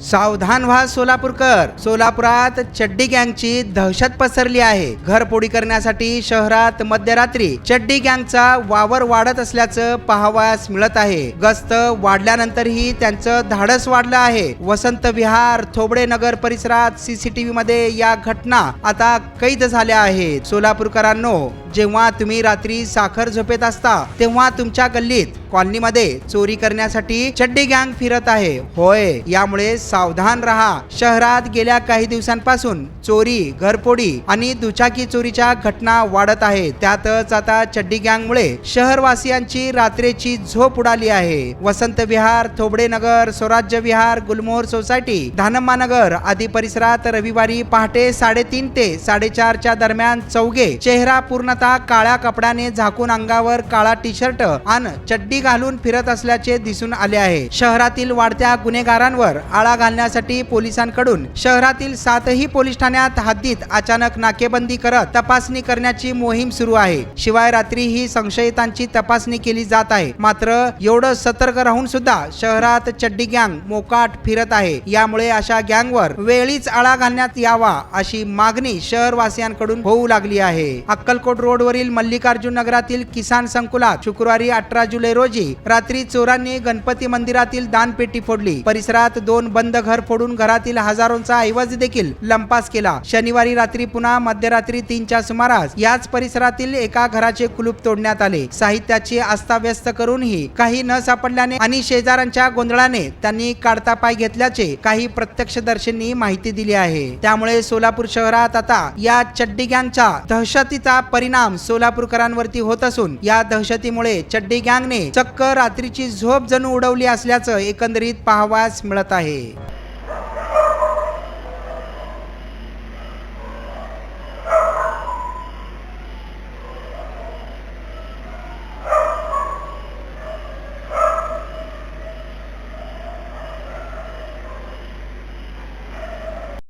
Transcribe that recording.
सावधान व्हा सोलापूरकर. सोलापुरात चड्डी गँगची दहशत पसरली आहे. घरपोडी करण्यासाठी शहरात मध्यरात्री चड्डी गँगचा वावर वाढत असल्याचं पाहावयास मिळत आहे. गस्त वाढल्यानंतरही त्यांचं धाडस वाढलं आहे. वसंत विहार थोबडे नगर परिसरात सीसीटीव्ही मध्ये या घटना आता कैद झाल्या आहेत. सोलापूरकरांनो जेव्हा तुम्ही रात्री साखर झोपेत असता तेव्हा तुमच्या गल्लीत कॉलनीमध्ये चोरी करण्यासाठी चड्डी गँग फिरत आहे. होय यामुळे सावधान राहा. शहरात गेल्या काही दिवसांपासून चोरी घरपोडी आणि दुचाकी चोरीच्या घटना वाढत आहेत. त्यातच आता चड्डी गँगमुळे शहरवासियांची रात्रीची झोप उडाली आहे. वसंत विहार थोबडे नगर स्वराज्य विहार गुलमोहर सोसायटी धानम्मा नगर आदी परिसरात रविवारी पहाटे साडेतीन ते साडेचारच्या दरम्यान चौघे चेहरा पूर्ण आता काळ्या कपड्याने झाकून अंगावर काळा टी शर्ट आणि चड्डी घालून फिरत असल्याचे दिसून आले आहे. शहरातील वाढत्या गुन्हेगारांवर आळा घालण्यासाठी पोलिसांकडून शहरातील सातही पोलीस ठाण्यात हद्दीत अचानक नाकेबंदी करत तपासणी करण्याची मोहीम सुरू आहे. शिवाय रात्री ही संशयितांची तपासणी केली जात आहे. मात्र एवढं सतर्क राहून सुद्धा शहरात चड्डी गँग मोकाट फिरत आहे. यामुळे अशा गँगवर वेळीच आळा घालण्यात यावा अशी मागणी शहरवासियांकडून होऊ लागली आहे. अक्कलकोट रोडवरील मल्लिकार्जुन नगरातील किसान संकुलात शुक्रवारी अठरा जुलै रोजी रात्री चोरांनी गणपती मंदिरातील दानपेटी फोडली. परिसरात दोन बंद घर फोडून घरातील हजारोंचा ऐवज देखील लंपास केला. शनिवारी रात्री पुन्हा मध्यरात्री तीनच्या सुमारास याच परिसरातील एका घराचे कुलूप तोडण्यात आले. साहित्याची अस्ताव्यस्त करूनही काही न सापडल्याने आणि शेजाऱ्यांच्या गोंधळाने त्यांनी काढता पाय घेतल्याचे काही प्रत्यक्षदर्शींनी माहिती दिली आहे. त्यामुळे सोलापूर शहरात आता या चड्डी गँगच्या दहशतीचा परिणाम सोलापूरकरांवरती होत असून या दहशतीमुळे चड्डी गँगने चक्क रात्रीची झोप जणू उडवली असल्याचं एकंदरीत पाहावास मिळत आहे.